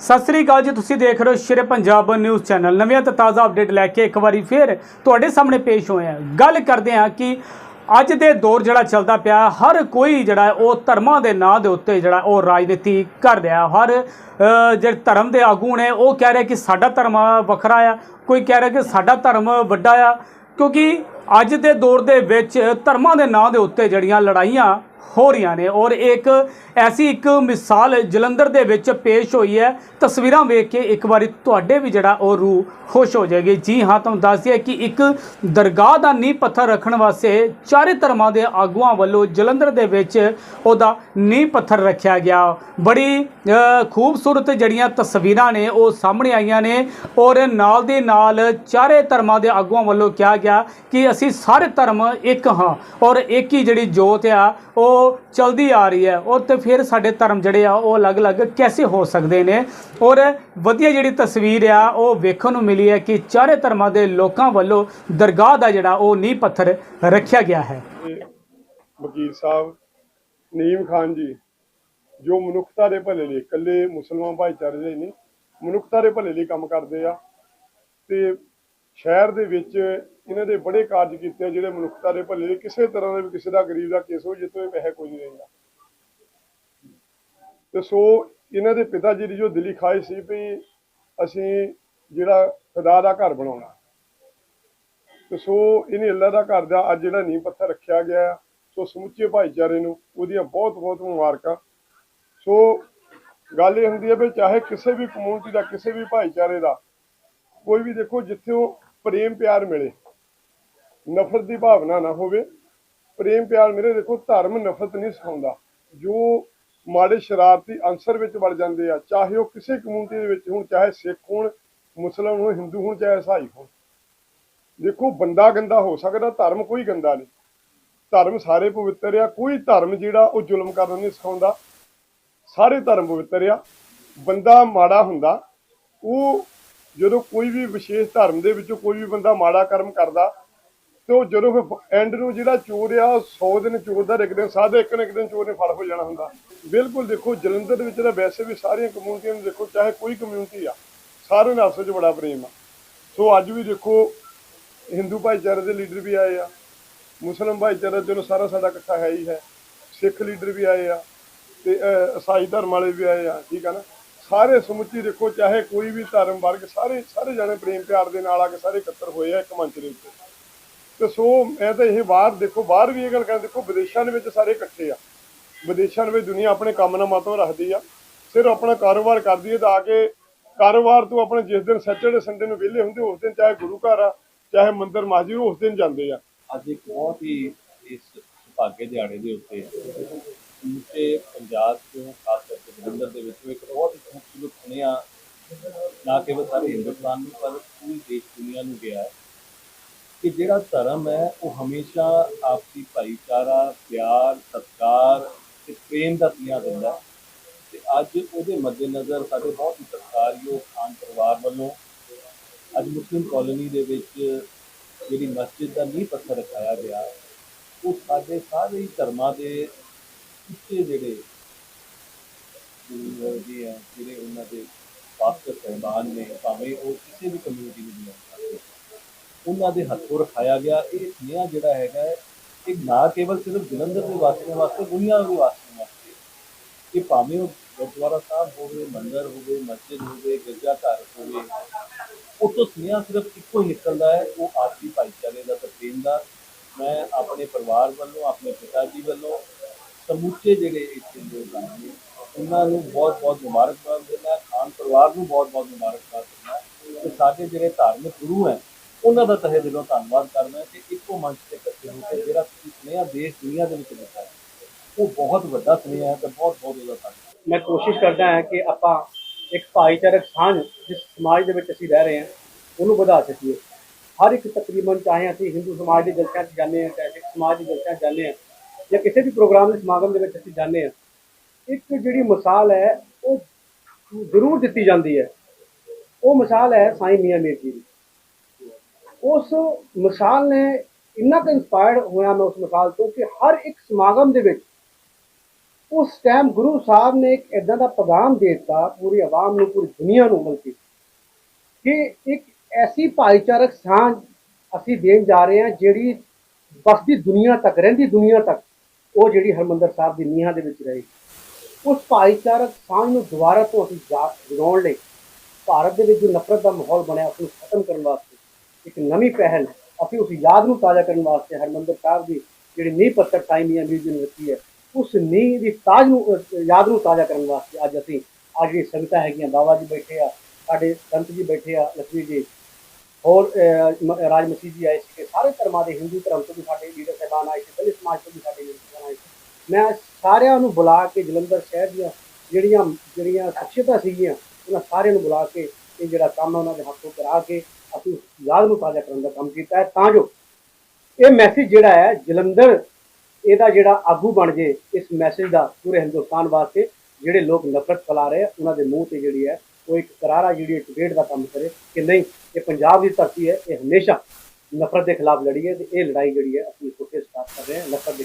ਸਤਿ ਸ੍ਰੀ ਅਕਾਲ ਜੀ, ਤੁਸੀਂ ਦੇਖ ਰਹੇ ਹੋ ਸ਼ੇਰੇ ਪੰਜਾਬ ਨਿਊਜ਼ ਚੈਨਲ। ਨਵੀਆਂ ਤੇ ਤਾਜ਼ਾ ਅਪਡੇਟ ਲੈ ਕੇ ਇੱਕ ਵਾਰੀ ਫੇਰ ਤੁਹਾਡੇ ਸਾਹਮਣੇ ਪੇਸ਼ ਹੋਏ ਹਾਂ। ਗੱਲ ਕਰਦੇ ਹਾਂ ਕਿ ਅੱਜ ਦੇ ਦੌਰ ਜਿਹੜਾ ਚੱਲਦਾ ਪਿਆ, ਹਰ ਕੋਈ ਜਿਹੜਾ ਉਹ ਧਰਮਾਂ ਦੇ ਨਾਂ ਦੇ ਉੱਤੇ ਜਿਹੜਾ ਉਹ ਰਾਜਨੀਤੀ ਕਰ ਰਿਹਾ ਹਰ ਜਿਹੜੇ ਧਰਮ ਦੇ ਆਗੂ ਨੇ, ਉਹ ਕਹਿ ਰਿਹਾ ਕਿ ਸਾਡਾ ਧਰਮ ਵੱਖਰਾ ਆ, ਕੋਈ ਕਹਿ ਰਿਹਾ ਕਿ ਸਾਡਾ ਧਰਮ ਵੱਡਾ ਆ। ਕਿਉਂਕਿ ਅੱਜ ਦੇ ਦੌਰ ਦੇ ਵਿੱਚ ਧਰਮਾਂ ਦੇ ਨਾਂ ਦੇ ਉੱਤੇ ਜਿਹੜੀਆਂ ਲੜਾਈਆਂ ਹੋ ਰਹੀਆਂ ਨੇ ਔਰ ਇੱਕ ਐਸੀ ਇੱਕ ਮਿਸਾਲ ਜਲੰਧਰ ਦੇ ਵਿੱਚ ਪੇਸ਼ ਹੋਈ ਹੈ। ਤਸਵੀਰਾਂ ਵੇਖ ਕੇ ਇੱਕ ਵਾਰੀ ਤੁਹਾਡੇ ਵੀ ਜਿਹੜਾ ਉਹ ਰੂਹ ਖੁਸ਼ ਹੋ ਜਾਏਗੀ। ਜੀ ਹਾਂ, ਤੁਹਾਨੂੰ ਦੱਸ ਦਈਏ ਕਿ ਇੱਕ ਦਰਗਾਹ ਦਾ ਨੀਂਹ ਪੱਥਰ ਰੱਖਣ ਵਾਸਤੇ ਚਾਰੇ ਧਰਮਾਂ ਦੇ ਆਗੂਆਂ ਵੱਲੋਂ ਜਲੰਧਰ ਦੇ ਵਿੱਚ ਉਹਦਾ ਨੀਂਹ ਪੱਥਰ ਰੱਖਿਆ ਗਿਆ। ਬੜੀ ਖੂਬਸੂਰਤ ਜਿਹੜੀਆਂ ਤਸਵੀਰਾਂ ਨੇ ਉਹ ਸਾਹਮਣੇ ਆਈਆਂ ਨੇ ਔਰ ਨਾਲ ਦੇ ਨਾਲ ਚਾਰੇ ਧਰਮਾਂ ਦੇ ਆਗੂਆਂ ਵੱਲੋਂ ਕਿਹਾ ਗਿਆ ਕਿ ਅਸੀਂ ਸਾਰੇ ਧਰਮ ਇੱਕ ਹਾਂ ਔਰ ਇੱਕ ਹੀ ਜਿਹੜੀ ਜੋਤ ਆ, ਉਹ ਚਲਦੀ ਆ ਰਹੀ ਹੈ ਔਰ ਤੇ ਫਿਰ ਸਾਡੇ ਧਰਮ ਜਿਹੜੇ ਆ ਉਹ ਅਲੱਗ-ਅਲੱਗ ਕੈਸੇ ਹੋ ਸਕਦੇ ਨੇ। ਔਰ ਵਧੀਆ ਜਿਹੜੀ ਤਸਵੀਰ ਆ, ਉਹ ਵੇਖਣ ਨੂੰ ਮਿਲੀ ਹੈ ਕਿ ਚਾਰੇ ਧਰਮਾਂ ਦੇ ਲੋਕਾਂ ਵੱਲੋਂ ਦਰਗਾਹ ਦਾ ਜਿਹੜਾ ਉਹ ਨੀਂਹ ਪੱਥਰ ਰੱਖਿਆ ਗਿਆ ਹੈ। ਵਕੀਲ ਸਾਹਿਬ ਨੀਮ ਖਾਨ ਜੀ, ਜੋ ਮਨੁੱਖਤਾ ਦੇ ਭਲੇ ਲਈ ਇਕੱਲੇ ਮੁਸਲਮਾਨ ਭਾਈਚਾਰੇ ਲਈ ਨਹੀਂ, ਮਨੁੱਖਤਾ ਦੇ ਭਲੇ ਲਈ ਕੰਮ ਕਰਦੇ ਆ ਤੇ ਸ਼ਹਿਰ ਦੇ ਵਿੱਚ ਇਹਨਾਂ ਦੇ ਬੜੇ ਕਾਰਜ ਕੀਤੇ ਜਿਹੜੇ ਮਨੁੱਖਤਾ ਦੇ ਭਲੇ ਕਿਸੇ ਤਰ੍ਹਾਂ ਦਾ ਵੀ ਕਿਸੇ ਦਾ ਗਰੀਬ ਦਾ ਕੇਸ ਹੋ ਜਿੱਤੋਂ ਇਹ ਪੈਸੇ ਕੋਈ ਨਹੀਂ ਰਹਿੰਦਾ ਤੇ ਸੋ ਇਹਨਾਂ ਦੇ ਪਿਤਾ ਜੀ ਦੀ ਜੋ ਦਿਲੀ ਖਾਹਿਸ਼ ਸੀ ਵੀ ਅਸੀਂ ਜਿਹੜਾ ਖੁਦਾ ਦਾ ਘਰ ਬਣਾਉਣਾ। ਤੇ ਸੋ ਇਹਨੇ ਅੱਲਾ ਦਾ ਘਰ ਦਾ ਅੱਜ ਜਿਹੜਾ ਨੀਂਹ ਪੱਥਰ ਰੱਖਿਆ ਗਿਆ ਹੈ, ਸੋ ਸਮੁੱਚੇ ਭਾਈਚਾਰੇ ਨੂੰ ਉਹਦੀਆਂ ਬਹੁਤ ਬਹੁਤ ਮੁਬਾਰਕਾਂ। ਸੋ ਗੱਲ ਇਹ ਹੁੰਦੀ ਹੈ ਵੀ ਚਾਹੇ ਕਿਸੇ ਵੀ ਕਮਿਊਨਿਟੀ ਦਾ ਕਿਸੇ ਵੀ ਭਾਈਚਾਰੇ ਦਾ ਕੋਈ ਵੀ ਦੇਖੋ ਜਿੱਥੇ ਉਹ ਪ੍ਰੇਮ ਪਿਆਰ ਮਿਲੇ ਨਫ਼ਰਤ ਦੀ ਭਾਵਨਾ ਨਾ ਹੋਵੇ। ਪ੍ਰੇਮ ਪਿਆਰ ਮੇਰੇ ਦੇਖੋ, ਧਰਮ ਨਫ਼ਰਤ ਨਹੀਂ ਸਿਖਾਉਂਦਾ। ਜੋ ਮਾੜੇ ਸ਼ਰਾਰਤੀ ਅੰਸਰ ਵਿੱਚ ਵੜ ਜਾਂਦੇ ਆ, ਚਾਹੇ ਉਹ ਕਿਸੇ ਕਮਿਊਨਿਟੀ ਦੇ ਵਿੱਚ ਹੋਣ, ਚਾਹੇ ਸਿੱਖ ਹੋਣ, ਮੁਸਲਮਾਨ ਹੋਣ, ਹਿੰਦੂ ਹੋਣ, ਚਾਹੇ ਈਸਾਈ ਹੋਣ। ਦੇਖੋ, ਬੰਦਾ ਗੰਦਾ ਹੋ ਸਕਦਾ, ਧਰਮ ਕੋਈ ਗੰਦਾ ਨਹੀਂ। ਧਰਮ ਸਾਰੇ ਪਵਿੱਤਰ ਆ, ਕੋਈ ਧਰਮ ਜਿਹੜਾ ਉਹ ਜ਼ੁਲਮ ਕਰਨ ਨਹੀਂ ਸਿਖਾਉਂਦਾ। ਸਾਰੇ ਧਰਮ ਪਵਿੱਤਰ ਆ। ਬੰਦਾ ਮਾੜਾ ਹੁੰਦਾ, ਉਹ ਜਦੋਂ ਕੋਈ ਵੀ ਵਿਸ਼ੇਸ਼ ਧਰਮ ਦੇ ਵਿੱਚੋਂ ਕੋਈ ਵੀ ਬੰਦਾ ਮਾੜਾ ਕਰਮ ਕਰਦਾ ਤੇ ਉਹ ਜਦੋਂ ਫਿਰ ਐਂਡ ਨੂੰ ਜਿਹੜਾ ਚੋਰ ਆ 100 ਦਿਨ ਚੋਰ ਦਾ ਇੱਕ ਦਿਨ ਸਾਧ ਇੱਕ ਨਾ ਇੱਕ ਦਿਨ ਚੋਰ ਨੇ ਫੜ ਹੋ ਜਾਣਾ ਹੁੰਦਾ। ਬਿਲਕੁਲ ਦੇਖੋ, ਜਲੰਧਰ ਦੇ ਵਿੱਚ ਤਾਂ ਵੈਸੇ ਵੀ ਸਾਰੀਆਂ ਕਮਿਊਨਿਟੀਆਂ ਨੂੰ ਦੇਖੋ, ਚਾਹੇ ਕੋਈ ਕਮਿਊਨਿਟੀ ਆ, ਸਾਰਿਆਂ ਨਾਲ ਆਪਸ ਵਿੱਚ ਬੜਾ ਪ੍ਰੇਮ ਆ। ਸੋ ਅੱਜ ਵੀ ਦੇਖੋ ਹਿੰਦੂ ਭਾਈਚਾਰੇ ਦੇ ਲੀਡਰ ਵੀ ਆਏ ਆ ਮੁਸਲਮਾਨ ਭਾਈਚਾਰਾ ਚਲੋ ਸਾਰਾ ਸਾਡਾ ਇਕੱਠਾ ਹੈ ਹੀ ਹੈ। ਸਿੱਖ ਲੀਡਰ ਵੀ ਆਏ ਆ, ਤੇ ਇਸਾਈ ਧਰਮ ਵਾਲੇ ਵੀ ਆਏ ਆ, ਠੀਕ ਆ ਨਾ? ਸਾਰੇ ਸਮੁੱਚੀ ਦੇਖੋ, ਚਾਹੇ ਕੋਈ ਵੀ ਧਰਮ, ਵਰਗ, ਸਾਰੇ ਸਾਰੇ ਜਾਣੇ ਪ੍ਰੇਮ ਪਿਆਰ ਦੇ ਨਾਲ ਆ ਕੇ ਸਾਰੇ ਇਕੱਤਰ ਹੋਏ ਆ ਇੱਕ ਮੰਚ ਦੇ ਉੱਤੇ। ਤੇ ਸੋ ਮੈਂ ਤਾਂ ਇਹ ਬਾਹਰ ਦੇਖੋ, ਬਾਹਰ ਵੀ ਇਹ ਗੱਲ ਕਹਿੰਦੇ, ਦੇਖੋ, ਵਿਦੇਸ਼ਾਂ ਦੇ ਵਿੱਚ ਸਾਰੇ ਇਕੱਠੇ ਆ। ਵਿਦੇਸ਼ਾਂ ਦੇ ਵਿੱਚ ਦੁਨੀਆ ਆਪਣੇ ਕੰਮ ਨਾਲ ਮਤੋਂ ਰੱਖਦੀ ਆ। ਸਿਰਫ ਆਪਣਾ ਕਾਰੋਬਾਰ ਕਰਦੀ ਹੈ ਤਾਂ ਆ ਕੇ ਕਾਰੋਬਾਰ ਤੋਂ ਆਪਣੇ ਜਿਸ ਦਿਨ ਸੈਟਰਡੇ ਸੰਡੇ ਨੂੰ ਵਿਹਲੇ ਹੁੰਦੇ, ਉਸ ਦਿਨ ਚਾਹੇ ਗੁਰੂ ਘਰ ਆ, ਚਾਹੇ ਮੰਦਿਰ ਮਸਜਿਦ ਉਸ ਦਿਨ ਜਾਂਦੇ ਆ। ਅੱਜ ਇੱਕ ਬਹੁਤ ਹੀ ਇਸ ਭਾਗੇ ਦਿਹਾੜੇ ਦੇ ਉੱਤੇ ਸਮੁੱਚੇ ਪੰਜਾਬ ਤੋਂ ਖਾਸ ਕਰਕੇ ਜਲੰਧਰ ਦੇ ਵਿੱਚ ਇੱਕ ਬਹੁਤ ਹੀ ਖੂਬਸੂਰਤ ਸੁਨੇਹਾ ਨਾ ਕੇਵਲ ਸਾਰੇ ਹਿੰਦੁਸਤਾਨ ਨੂੰ, ਪਰ ਪੂਰੀ ਦੇਸ਼ ਦੁਨੀਆ ਨੂੰ ਗਿਆ ਹੈ। ਕਿ ਜਿਹੜਾ ਧਰਮ ਹੈ, ਉਹ ਹਮੇਸ਼ਾ ਆਪਸੀ ਭਾਈਚਾਰਾ, ਪਿਆਰ, ਸਤਿਕਾਰ ਤੇ ਪ੍ਰੇਮ ਦਾ ਸੁਨੇਹਾ ਦਿੰਦਾ ਹੈ। ਤੇ ਅੱਜ ਉਹਦੇ ਮੱਦੇਨਜ਼ਰ ਸਾਡੇ ਬਹੁਤ ਹੀ ਸਤਿਕਾਰਯੋਗ ਖਾਨ ਪਰਿਵਾਰ ਵੱਲੋਂ ਅੱਜ ਮੁਸਲਿਮ ਕਾਲੋਨੀ ਦੇ ਵਿੱਚ ਜਿਹੜੀ ਮਸਜਿਦ ਦਾ ਨੀਂਹ ਪੱਥਰ ਰਖਾਇਆ ਗਿਆ ਉਹ ਸਾਡੇ ਸਾਰੇ ਹੀ ਧਰਮਾਂ ਦੇ ਉੱਚੇ ਜਿਹੜੇ ਹੈ, ਜਿਹੜੇ ਉਹਨਾਂ ਦੇ ਪਾਸਟਰ ਸਹਿਬਾਨ ਨੇ, ਭਾਵੇਂ ਉਹ ਕਿਸੇ ਵੀ ਕਮਿਊਨਿਟੀ ਨੂੰ ਬਿਲੋਂਗ ਕਰਦੇ ਉਹਨਾਂ ਦੇ ਹੱਥੋਂ ਰਖਾਇਆ ਗਿਆ। ਇਹ ਸੁਨੇਹਾ ਜਿਹੜਾ ਹੈਗਾ ਹੈ, ਇਹ ਨਾ ਕੇਵਲ ਸਿਰਫ ਜਲੰਧਰ ਦੇ ਵਾਸੀਆਂ ਵਾਸਤੇ ਦੁਨੀਆ ਦੇ ਵਾਸੀਆਂ ਵਾਸਤੇ ਕਿ ਭਾਵੇਂ ਉਹ ਗੁਰਦੁਆਰਾ ਸਾਹਿਬ ਹੋਵੇ ਮੰਦਰ ਹੋਵੇ ਮਸਜਿਦ ਹੋਵੇ ਗਿਰਜਾ ਘਰ ਹੋਵੇ ਉਹ ਤੋਂ ਸੁਨੇਹਾ ਸਿਰਫ ਇੱਕੋ ਹੀ ਨਿਕਲਦਾ ਹੈ ਉਹ ਆਪਸੀ ਭਾਈਚਾਰੇ ਦਾ ਤੇ ਦਾ ਮੈਂ ਆਪਣੇ ਪਰਿਵਾਰ ਵੱਲੋਂ ਆਪਣੇ ਪਿਤਾ ਜੀ ਵੱਲੋਂ ਸਮੁੱਚੇ ਜਿਹੜੇ ਇੱਥੇ ਲੋਕ ਹਨ ਉਹਨਾਂ ਨੂੰ ਬਹੁਤ ਬਹੁਤ ਮੁਬਾਰਕਬਾਦ ਦਿੰਦਾ ਖਾਨ ਪਰਿਵਾਰ ਨੂੰ ਬਹੁਤ ਬਹੁਤ ਮੁਬਾਰਕਬਾਦ ਦਿੰਦਾ। ਤੇ ਸਾਡੇ ਜਿਹੜੇ ਧਾਰਮਿਕ ਗੁਰੂ ਹੈ ਉਹਨਾਂ ਦਾ ਤਹਿ ਦਿਲੋਂ ਧੰਨਵਾਦ ਕਰਦਾ ਕਿ ਇੱਕੋ ਮੰਚ ਤੇ ਇਕੱਠੇ ਹੋ ਕੇ ਜਿਹੜਾ ਤੁਸੀਂ ਸੁਨੇਹਾ ਦੇਸ਼, ਦੁਨੀਆ ਦੇ ਵਿੱਚ ਦਿੱਤਾ ਹੈ, ਉਹ ਬਹੁਤ ਵੱਡਾ ਸੁਨੇਹਾ ਹੈ ਤੇ ਬਹੁਤ ਬਹੁਤ ਉਹਦਾ ਧੰਨਵਾਦ। ਮੈਂ ਕੋਸ਼ਿਸ਼ ਕਰਦਾ ਹਾਂ ਕਿ ਆਪਾਂ ਇੱਕ ਭਾਈਚਾਰਕ ਸਾਂਝ ਜਿਸ ਸਮਾਜ ਦੇ ਵਿੱਚ ਅਸੀਂ ਰਹਿ ਰਹੇ ਹਾਂ, ਉਹਨੂੰ ਵਧਾ ਸਕੀਏ। ਹਰ ਇੱਕ ਤਕਰੀਬਨ ਚਾਹੇ ਅਸੀਂ ਹਿੰਦੂ ਸਮਾਜ ਦੇ ਜਲਸਿਆਂ 'ਚ ਜਾਂਦੇ ਹਾਂ, ਚਾਹੇ ਸਿੱਖ ਸਮਾਜ ਦੇ ਜਲਸਿਆਂ 'ਚ ਜਾਂਦੇ ਹਾਂ, ਜਾਂ ਕਿਸੇ ਵੀ ਪ੍ਰੋਗਰਾਮ ਦੇ ਸਮਾਗਮ ਦੇ ਵਿੱਚ ਅਸੀਂ ਜਾਂਦੇ ਹਾਂ, ਇੱਕ ਜਿਹੜੀ ਮਿਸਾਲ ਹੈ, ਉਹ ਜ਼ਰੂਰ ਦਿੱਤੀ ਜਾਂਦੀ ਹੈ। ਉਹ ਮਿਸਾਲ ਹੈ ਸਾਈਂ ਮੀਆਂ ਮੀਰ ਜੀ ਦੀ। ਉਸ ਮਿਸਾਲ ਨੇ ਇੰਨਾ ਕੁ ਇੰਸਪਾਇਰਡ ਹੋਇਆ ਮੈਂ ਉਸ ਮਿਸਾਲ ਤੋਂ ਕਿ ਹਰ ਇੱਕ ਸਮਾਗਮ ਦੇ ਵਿੱਚ ਉਸ ਟਾਈਮ ਗੁਰੂ ਸਾਹਿਬ ਨੇ ਇੱਕ ਇਦਾਂ ਦਾ ਪੈਗਾਮ ਦੇ ਦਿੱਤਾ, ਪੂਰੀ ਆਵਾਮ ਨੂੰ, ਪੂਰੀ ਦੁਨੀਆ ਨੂੰ ਬਲਕਿ ਕਿ ਇੱਕ ਐਸੀ ਭਾਈਚਾਰਕ ਸਾਂਝ ਅਸੀਂ ਦੇਣ ਜਾ ਰਹੇ ਹਾਂ ਜਿਹੜੀ ਬਸਦੀ ਦੁਨੀਆ ਤੱਕ, ਰਹਿੰਦੀ ਦੁਨੀਆ ਤੱਕ, ਉਹ ਜਿਹੜੀ ਹਰਮੰਦਰ ਸਾਹਿਬ ਦੀ ਨੀਹਾਂ ਦੇ ਵਿੱਚ ਰਹੇਗੀ। ਉਸ ਭਾਈਚਾਰਕ ਸਾਂਝ ਨੂੰ ਦੁਬਾਰਾ ਤੋਂ ਅਸੀਂ ਜਾ- ਜਗਾਉਣ ਲਈ ਭਾਰਤ ਦੇ ਵਿੱਚ ਜੋ ਨਫ਼ਰਤ ਦਾ ਮਾਹੌਲ ਬਣਿਆ ਉਸ ਨੂੰ ਖਤਮ ਕਰਨ ਵਾਸਤੇ ਇੱਕ ਨਵੀਂ ਪਹਿਲ ਅਸੀਂ ਉਸ ਯਾਦ ਨੂੰ ਤਾਜ਼ਾ ਕਰਨ ਵਾਸਤੇ ਹਰਮੰਦਰ ਸਾਹਿਬ ਦੀ ਜਿਹੜੀ ਨੀਂਹ ਪੱਥਰ ਟਾਈਮੀਆ ਮਿਊਜ਼ੀਅਮ ਰੱਖੀ ਹੈ ਉਸ ਨੀਂਹ ਦੀ ਤਾਜ ਨੂੰ ਯਾਦ ਨੂੰ ਤਾਜ਼ਾ ਕਰਨ ਵਾਸਤੇ ਅੱਜ ਅਸੀਂ ਅੱਜ ਜਿਹੜੀ ਸੰਗਤਾਂ ਹੈਗੀਆਂ ਬਾਬਾ ਜੀ ਬੈਠੇ ਆ ਸਾਡੇ ਸੰਤ ਜੀ ਬੈਠੇ ਆ ਲక్ష్ਮੀ ਜੀ ਹੋਰ ਅਹ, ਰਾਜ ਮਸੀਹ ਜੀ ਆਏ ਸੀ ਸਾਰੇ ਧਰਮਾਂ ਦੇ ਹਿੰਦੂ ਧਰਮ ਤੋਂ ਵੀ ਸਾਡੇ ਲੀਡਰ ਸਾਹਿਬਾਨ ਆਏ ਸੀ ਦਲਿਤ ਸਮਾਜ ਤੋਂ ਵੀ ਸਾਡੇ ਲੀਡਰ ਸਾਹਿਬਾਨ ਆਏ ਸੀ। ਮੈਂ ਸਾਰਿਆਂ ਨੂੰ ਬੁਲਾ ਕੇ ਜਲੰਧਰ ਸ਼ਹਿਰ ਦੀਆਂ ਜਿਹੜੀਆਂ ਜਿਹੜੀਆਂ ਸ਼ਖਸੀਅਤਾਂ ਸੀਗੀਆਂ ਉਹਨਾਂ ਸਾਰਿਆਂ ਨੂੰ ਬੁਲਾ ਕੇ ਇਹ ਜਿਹੜਾ ਕੰਮ ਉਹਨਾਂ ਦੇ ਹੱਥੋਂ ਕਰਾ ਕੇ ਅਸੀਂ ਯਾਦ ਨੂੰ ਤਾਜ਼ਾ ਕਰਨ ਦਾ ਕੰਮ ਕੀਤਾ ਹੈ, ਤਾਂ ਜੋ ਇਹ ਮੈਸੇਜ ਜਿਹੜਾ ਹੈ, ਜਲੰਧਰ, ਇਹਦਾ ਜਿਹੜਾ ਆਗੂ ਬਣ ਜੇ, ਇਸ ਮੈਸੇਜ ਦਾ ਪੂਰੇ ਹਿੰਦੁਸਤਾਨ ਵਾਸਤੇ ਜਿਹੜੇ ਲੋਕ ਨਫ਼ਰਤ ਫੈਲਾ ਰਹੇ ਆ, ਉਹਨਾਂ ਦੇ ਮੂੰਹ ਤੇ ਜਿਹੜੀ ਹੈ, ਉਹ ਇੱਕ ਕਰਾਰਾ ਜਿਹੜੀ ਇੱਕ ਡੇਟ ਦਾ ਕੰਮ ਕਰੇ ਕਿ ਨਹੀਂ, ਇਹ ਪੰਜਾਬ ਦੀ ਧਰਤੀ ਹੈ, ਇਹ ਹਮੇਸ਼ਾ ਨਫ਼ਰਤ ਦੇ ਖਿਲਾਫ ਲੜੀ ਹੈ ਤੇ ਇਹ ਲੜਾਈ ਜਿਹੜੀ ਹੈ, ਅਸੀਂ ਕੋਸ਼ਿਸ਼ ਕਰ ਰਹੇ ਹਾਂ, ਨਫ਼ਰਤ ਦੇ